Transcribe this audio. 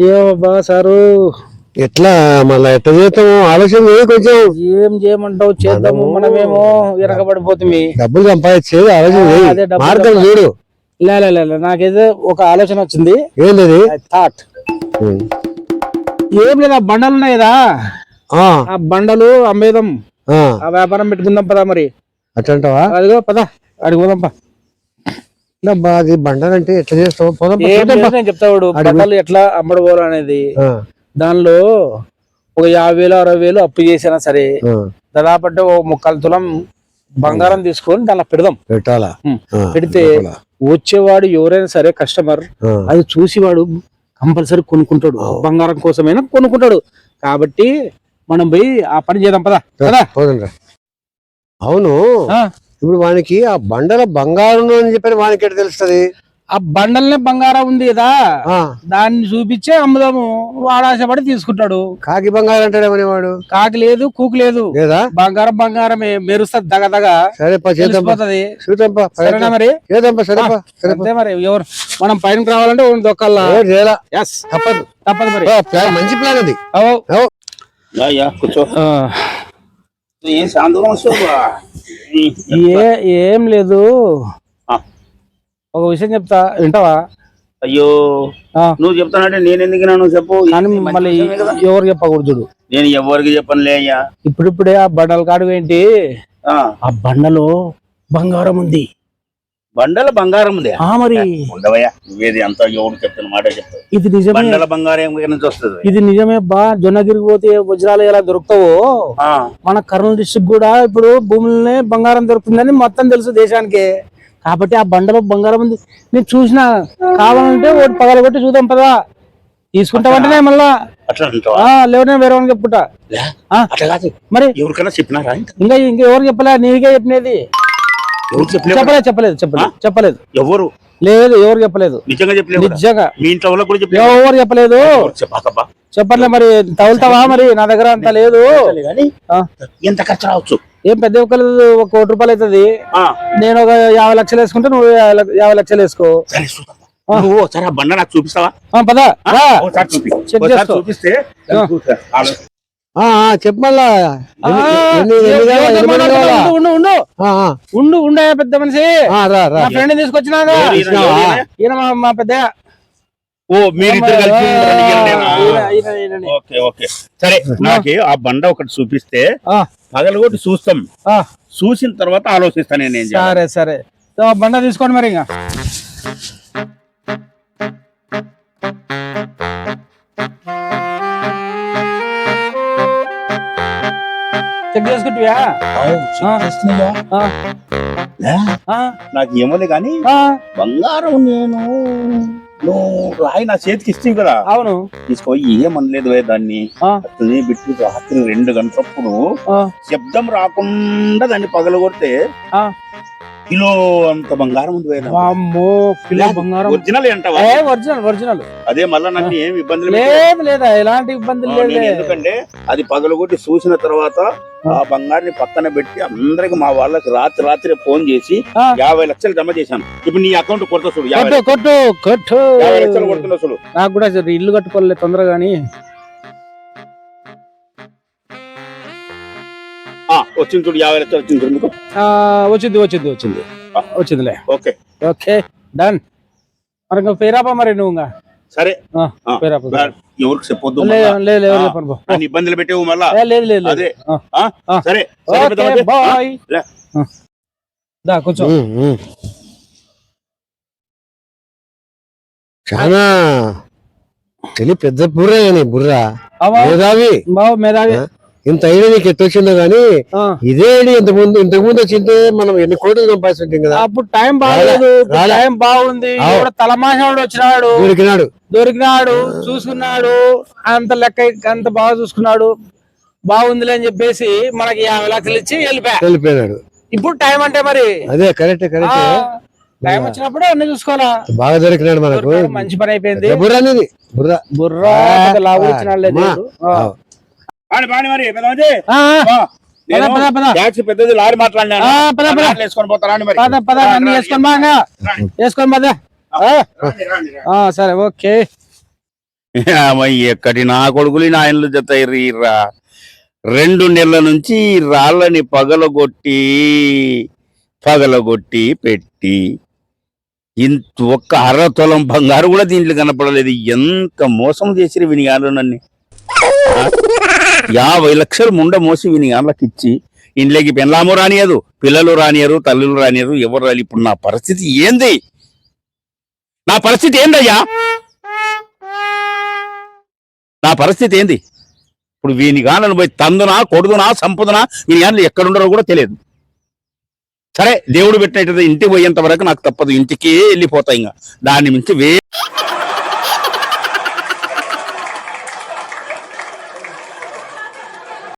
ఏమబ్బా sir? ఎట్లా? మళ్ళా ఎట్లా చేస్తాము? ఆలోచన కొంచెం. ఏం చేయమంటావు? చేద్దాము మనమేమో వెనకబడిపోతుంది డబ్బులు సంపాదించేది ఆలోచన మార్గం చూడు. లే లే, లే, లే, నాకైతే ఒక ఆలోచన వచ్చింది. ఏంటది? థాట్ ఏం లేదు ఆ బండలు ఉన్నాయి కదా? ఆ, బండలు అమ్మేదాం ఆ, వ్యాపారం పెట్టుకుందాం పదా మరి. అట్లంటావా అదిగో పదా అడిగి పోదాం పా. అది బండలంటే ఎట్లా చేస్తావు. నేను చెప్తాడు బండలు ఎట్లా అమ్మడుకోవాలి అనేది. దానిలో ఒక యాభై వేలు అరవై వేలు అప్పు చేసినా సరే దాదాపు అంటే ఒక ముక్కల తులం బంగారం తీసుకొని దానిలో పెడదాం. పెట్టాలా? పెడితే. వచ్చేవాడు ఎవరైనా సరే కస్టమర్ అది చూసి వాడు కంపల్సరీ కొనుక్కుంటాడు. బంగారం కోసమైనా కొనుక్కుంటాడు. కాబట్టి మనం పోయి ఆ పని చేద్దాం పదా. అవును. ఇప్పుడు వానికి ఆ బండల బంగారం అని చెప్పని వానికి ఎట్లా తెలుస్తుంది? ఆ బండల్నే బంగారం ఉంది కదా. ఆ, దాన్ని చూపించే అమ్ముదాము. వాడు ఆశపడి తీసుకుంటాడు. కాకి బంగారం అంటాడేమని వాడు? కాకి లేదు కూకు లేదు. లేదా? బంగారం బంగారమే మెరుస్తుంది దగ సరే మరి? ఎవరు మనం పైనకి రావాలంటే దొక్కల్లా? తప్పదు. తప్పదు మరి. మంచి ప్లాన్ అది. కూర్చో. ఆ, ఏం ఏ లేదు. ఒక విషయం చెప్తా వింటావా? అయ్యో నువ్వు చెప్తానంటే నేను ఎందుకు నువ్వు చెప్పు? మళ్ళీ. ఎవరు చెప్పకూడదు నేను ఎవరికి చెప్పనులే అయ్యా. ఇప్పుడిప్పుడే ఆ బండల కాడు ఏంటి? ఆ, బండలో బంగారం ఉంది. బండల బంగారం ఉంది? ఆ మరి. ఉండవయ్యా నువ్వేది అంత ఎవరు చెప్తున్న మాట చెప్తావు. ఇది నిజమే. బండల బంగారం ఎక్కడి నుంచి వస్తుంది. ఇది నిజమే బా. జొన్నగిరికి పోతే వజ్రాలు ఎలా దొరుకుతావో? మన కర్నూలు డిస్ట్రిక్ట్ కూడా ఇప్పుడు భూములనే బంగారం దొరుకుతుందని మొత్తం తెలుసు దేశానికి. కాబట్టి ఆ బండలో బంగారం ఉంది. నేను చూసిన కావాలంటే ఒకటి పగలగొట్టి చూద్దాం పదా. తీసుకుంటామంటేనే మళ్ళా. లేవనే వేరే వాళ్ళకి చెప్పుకుంటా. మరి ఎవరికైనా చెప్పినారా? ఇంకా ఇంకా ఎవరు చెప్పలే? నీకే చెప్పినది. చెప్పలేదు చెప్పలేదు చెప్పలేదు చెప్పలేదు. ఎవరు? లేదు ఎవరు చెప్పలేదు. నిజంగా చెప్పలేదు నిజంగా. మీ ఇంట్లో వాళ్ళకి కూడా చెప్పలేదు ఎవరు చెప్పలేదు. చెప్పట్లే మరి తగులుతావా మరి? నా దగ్గర అంత లేదు. ఎంత ఖర్చు రావచ్చు? ఏం పెద్ద ఒక్కలేదు ఒక కోటి రూపాయలు అవుతుంది. నేను ఒక యాభై లక్షలు వేసుకుంటే నువ్వు యాభై లక్ష- యాభై లక్షలు వేసుకో. సరే బండ నాకు చూపిస్తావా? పదా. చూపిస్తే దాన్ని చూస్తా. ఆలో- ఆ, ఆ, చెప్పు మళ్ళా. ఆ, ఎన్ని- ఎన్ని- ఎన్ని ఏ- కావాలా? ఏ- ఎన్ని మంది ఉండు, కావాలా? ఉండు ఉండు. ఆ, ఆ, ఉండు ఉండే పెద్ద మనిషి. నా ఫ్రెండ్ తీసుకొచ్చినాగా ఈయన? మా- మా పెద్ద. ఓ మీరిద్దరు కలిసి సరే నాకు ఆ బండ ఒకటి చూపిస్తే ఆ, పగలగొట్టి చూస్తాం. ఆ, చూసిన తర్వాత ఆలోచిస్తాను నేను. సరే సరే. బండ తీసుకోండి మరి ఇంకా. చెక్ చేసుకుంటువా నాకు ఏమోలే కానీ బంగారం నేను నువ్వు రాయి నా చేతికి ఇస్తే కదా. అవును. తీసుకోయి ఏమనలేదు దాన్ని. బిట్టు రాత్రి రెండు గంటలప్పుడు శబ్దం రాకుండా దాన్ని పగలగొడితే. కిలో అంత బంగారం ఉంది వామ్మో కిలో బంగారం. ఒరిజినల్ అంటావా? ఒరిజినల్ ఒరిజినల్ అదే మళ్ళా నన్ను ఏమి ఇబ్బందులు. లేదు లేదా ఎలాంటి ఇబ్బందులు లేదు. ఎందుకంటే అది పగలగొట్టి చూసిన తర్వాత ఆ. బంగారాన్ని పక్కన పెట్టి అందరికి మా వాళ్ళకి రాత్రి రాత్రి ఫోన్ చేసి. యాభై లక్షలు జమ చేశాను. ఇప్పుడు నీ అకౌంట్ కొడతా చూడు కొట్టు కొట్టు యాభై లక్షలు కొడుతున్నా చూడు. నాకు కూడా ఇల్లు కట్టుకోలే తొందరగా వచ్చింది చూడు యాభై లక్షలు వచ్చింది చూడు వచ్చింది వచ్చింది వచ్చింది. వచ్చిందిలే. ఓకే. Okay done. మరి ఇంకా పేరాపా మరి నువ్వు సరే. ఎవరికి చెప్పొద్దు ఇబ్బందులు పెట్టేవు మళ్ళా. లేదు లేదు. అదే. సరే. బాయ్. దా ఉమ్. చాలా పెద్ద బుర్ర నీ బుర్ర. అవ్వ, మేధావి. మేధావి? ఇంత ఐడియా నీకు ఎట్టొచ్చిందో గానీ. ఇదే ఐడియా ఇంత ముందు ఇంతకు ముందు వచ్చింటే మనం ఎన్ని కోట్లు సంపాదిస్తుంటాం కదా? అప్పుడు టైం బాగలేదు. టైం బాగుంది తలమాసినవాడు వచ్చినాడు. దొరికినాడు. దొరికినాడు చూసుకున్నాడు అంత లెక్క అంత బాగా చూసుకున్నాడు. బాగుందిలే అని చెప్పేసి మనకి యాభై లక్షలు ఇచ్చి వెళ్ళిపోయా. వెళ్ళిపోయినాడు. ఇప్పుడు టైం అంటే మరి? అదే కరెక్ట్ కరెక్ట్. టైం వచ్చినప్పుడు అన్ని చూసుకోవాలా? బాగా దొరికినాడు మనకు. మంచి పని అయిపోయింది. బుర్ర అనేది. బుర్ర. బుర్రా పెద్ద లావు ఇచ్చినాడులే మరి. ట్యాక్సీ పెద్దది లారీ మాట్లాడినాను. ఆ, పద, పద. లారీలో వేసుకొని పోతా రాండి మరి. పద పద అన్ని వేసుకొని బాగా. వేసుకొని పద. ఆ, రాండి, రాండి, రాండి. ఆ, సరే ఓకే. ఎక్కడి నా కొడుకులు నాయనలు జత రెండు నెలల నుంచి రాళ్ళని పగలగొట్టి పగలగొట్టి పెట్టి ఇంత ఒక్క అర తులం బంగారు కూడా దీంట్లో కనపడలేదు. ఎంత మోసం చేసిరు వినిగాళ్ళు నన్ను? యాభై లక్షలు ముండ మోసి వినిగాళ్ళకి ఇచ్చి ఇంట్లోకి పెళ్ళాము రానియదు పిల్లలు రానియరు తల్లులు రానియరు ఎవరు రాని ఇప్పుడు నా పరిస్థితి ఏంది? నా పరిస్థితి ఏందయ్యా? నా పరిస్థితి ఏంది? ఇప్పుడు వీని గాలను పోయి తందునా కొడుదునా సంపదనా వీని గానులు ఎక్కడుండరో కూడా తెలియదు. సరే దేవుడు పెట్టినట్టు ఇంటికి పోయేంత వరకు నాకు తప్పదు ఇంటికే వెళ్ళిపోతాయి ఇంకా. దాని మించి వే